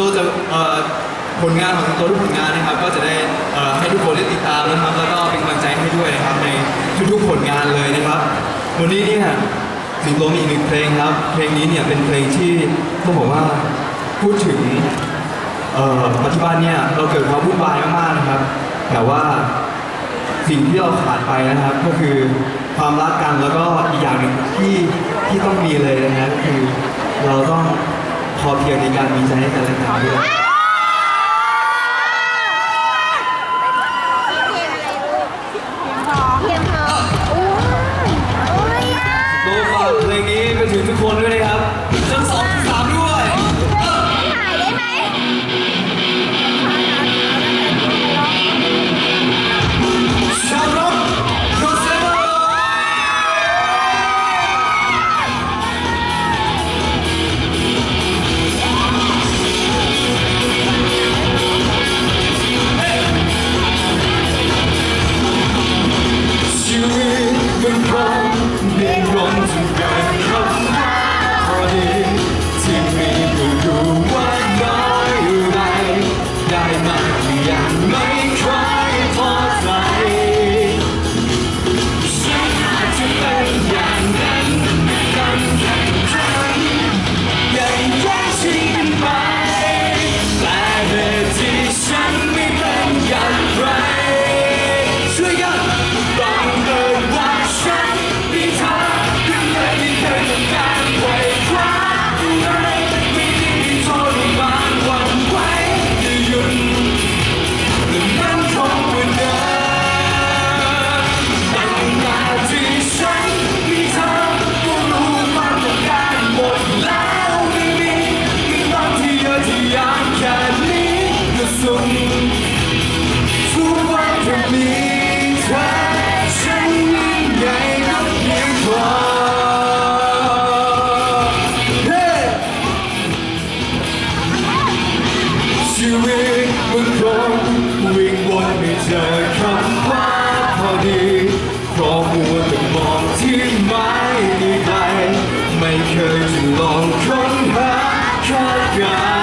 ตัวจะเอ่อผลงานของสิงโตทุกผลงานนะครับ ก็จะได้เอ่อให้ทุกคนได้ติดตามนะครับแล้วก็เป็นกำลังใจให้ด้วยนะครับในทุกๆผลงานเลยนะครับ วันนี้เนี่ยสิงโตมีอีกหนึ่งเพลงครับ เพลงนี้เนี่ยเป็นเพลงที่ต้องบอกว่าพูดถึงเอ่อปัจจุบันเนี่ยเราเกิดความวุ่นวายมากๆนะครับ แต่ว่าสิ่งที่เราขาดไปนะครับ ก็คือความรักกันแล้วก็อีกอย่างหนึ่งที่ที่ต้องมีเลยนะฮะคือเราต้อง พอเพียงในการมีใจให้กันและกันด้วย ชีวิตมันคงวิ่งวนไม่เจอคำว่าพอดีเพราะมัวแต่มองที่ไม่มีใครไม่เคยจะลองค้นหาแค่กาย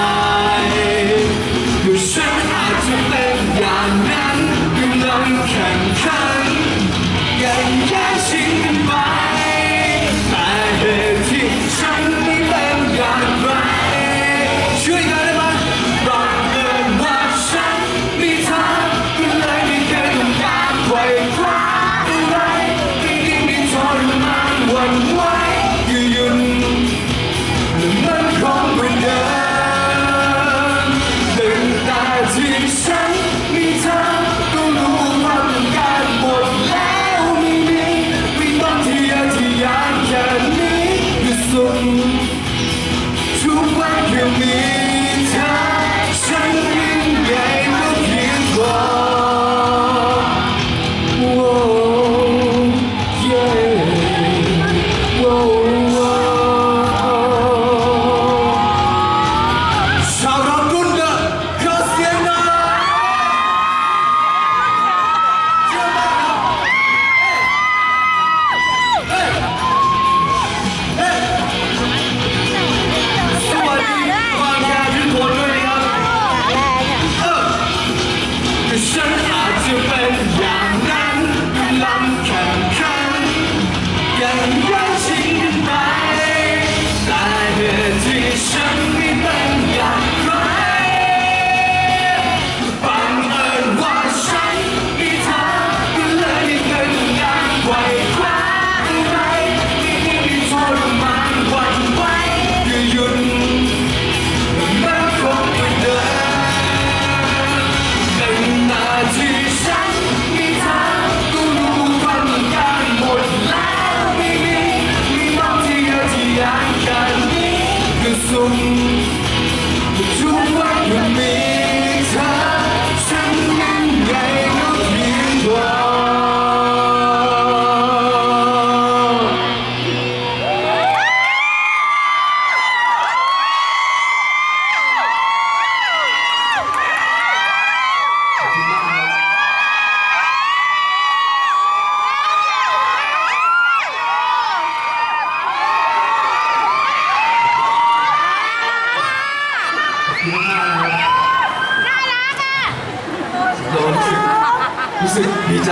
สึกดีใจ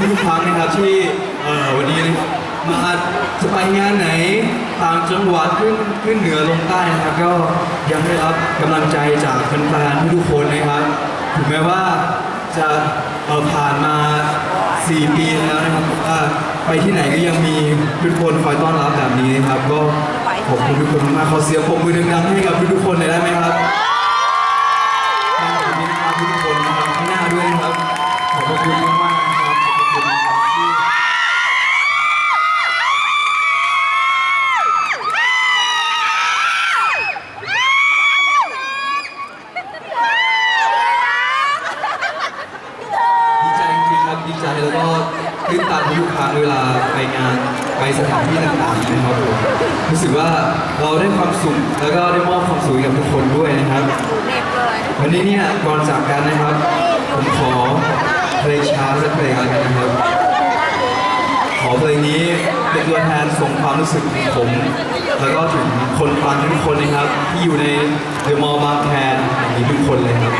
ทุกครั้งนะครับที่เอ่อวันนี้มาจะไปงานไหนต่างจังหวัดขึ้นขึ้นเหนือลงใต้นะครับก็ยังได้รับกำลังใจจากแฟนๆทุกคนนะครับถึงแม้ว่าจะเอ่อผ่านมา 4 ปีแล้วนะครับว่าไปที่ไหนก็ยังมีทุกคนคอยต้อนรับแบบนี้นะครับ ก็ขอบคุณทุกคนมากๆขอเสียงปรบมือดังๆให้กับทุกๆคนหน่อยได้ไหมครับ สถานที่ต่างๆนะครับผมรู้สึกว่าเราได้ความสุขแล้วก็ได้มอบความสุขให้กับทุกคนด้วยนะครับ วันนี้เนี่ยก่อนจากกันนะครับ ผมขอเพลงช้าสักเพลงแล้วกันนะครับ ขอเพลงนี้เป็นตัวแทนส่งความรู้สึกของผม แล้วก็ถึงคนฟังทุกคนนะครับ ที่อยู่ในเดอะมอลล์บางแคแห่งนี้ทุกคนเลยครับ